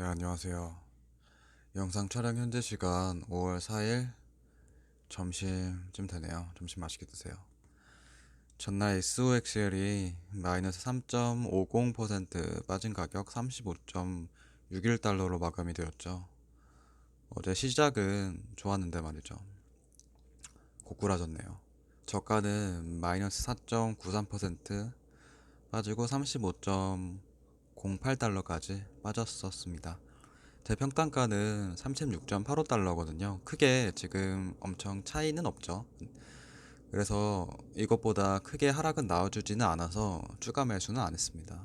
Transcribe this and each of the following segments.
네, 안녕하세요. 영상 촬영 현재 시간 5월 4일 점심쯤 되네요. 점심 맛있게 드세요. 전날 SOXL이 마이너스 3.50% 빠진 가격 35.61달러로 마감이 되었죠. 어제 시작은 좋았는데 말이죠. 고꾸라졌네요. 저가는 마이너스 4.93% 빠지고 35.08달러까지 빠졌었습니다. 제 평단가는 36.85달러거든요. 크게 지금 엄청 차이는 없죠. 그래서 이것보다 크게 하락은 나와주지는 않아서 추가 매수는 안 했습니다.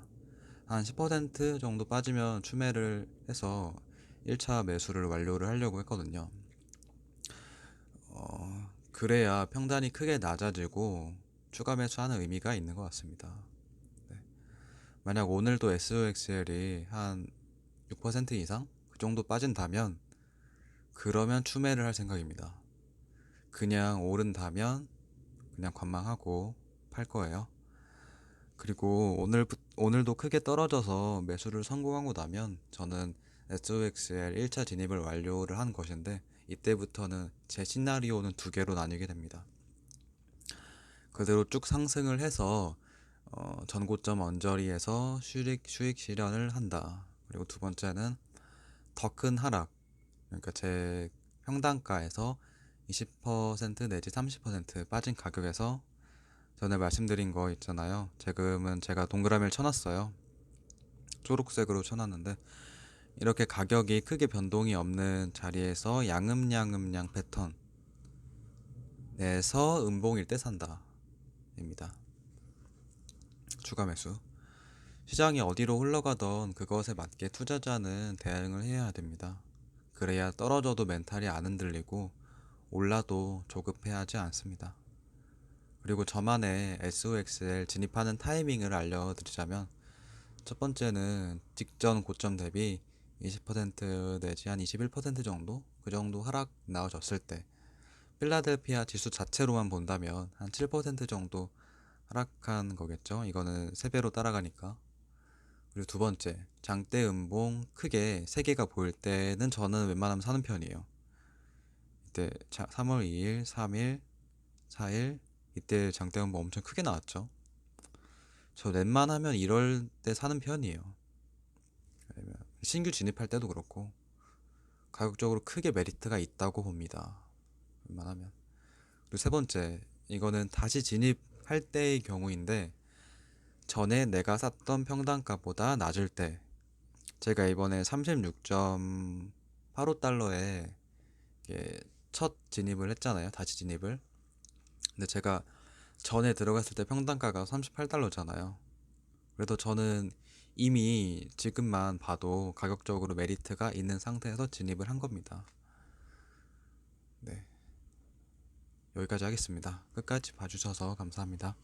한 10% 정도 빠지면 추매를 해서 1차 매수를 완료를 하려고 했거든요. 어, 그래야 평단이 크게 낮아지고 추가 매수하는 의미가 있는 것 같습니다. 네. 만약 오늘도 SOXL이 한 6% 이상 그 정도 빠진다면 그러면 추매를 할 생각입니다. 그냥 오른다면 그냥 관망하고 팔 거예요. 그리고 오늘 오늘도 크게 떨어져서 매수를 성공하고 나면 저는 SOXL 1차 진입을 완료를 한 것인데 이때부터는 제 시나리오는 두 개로 나뉘게 됩니다. 그대로 쭉 상승을 해서 어, 전고점 언저리에서 수익 수익 실현을 한다. 그리고 두 번째는 더 큰 하락. 그러니까 제 평단가에서 20% 내지 30% 빠진 가격에서 전에 말씀드린 거 있잖아요. 지금은 제가 동그라미를 쳐놨어요. 초록색으로 쳐놨는데 이렇게 가격이 크게 변동이 없는 자리에서 양음양음양 패턴 내서 음봉일 때 산다. 입니다. 추가 매수. 시장이 어디로 흘러가던 그것에 맞게 투자자는 대응을 해야 됩니다. 그래야 떨어져도 멘탈이 안 흔들리고 올라도 조급해하지 않습니다. 그리고 저만의 SOXL 진입하는 타이밍을 알려드리자면 첫 번째는 직전 고점 대비 20% 내지 한 21% 정도 그 정도 하락 나와졌을 때 필라델피아 지수 자체로만 본다면 한 7% 정도 하락한 거겠죠. 이거는 3배로 따라가니까. 그리고 두 번째, 장대 음봉 크게 세 개가 보일 때는 저는 웬만하면 사는 편이에요. 이때 3월 2일, 3일, 4일 이때 장대 음봉 엄청 크게 나왔죠. 저 웬만하면 이럴 때 사는 편이에요. 신규 진입할 때도 그렇고 가격적으로 크게 메리트가 있다고 봅니다. 웬만하면. 그리고 세 번째, 이거는 다시 진입 할 때의 경우인데 전에 내가 샀던 평단가보다 낮을 때 제가 이번에 36.85달러에 첫 진입을 했잖아요. 다시 진입을. 근데 제가 전에 들어갔을 때 평단가가 38달러잖아요. 그래도 저는 이미 지금만 봐도 가격적으로 메리트가 있는 상태에서 진입을 한 겁니다. 네. 여기까지 하겠습니다. 끝까지 봐주셔서 감사합니다.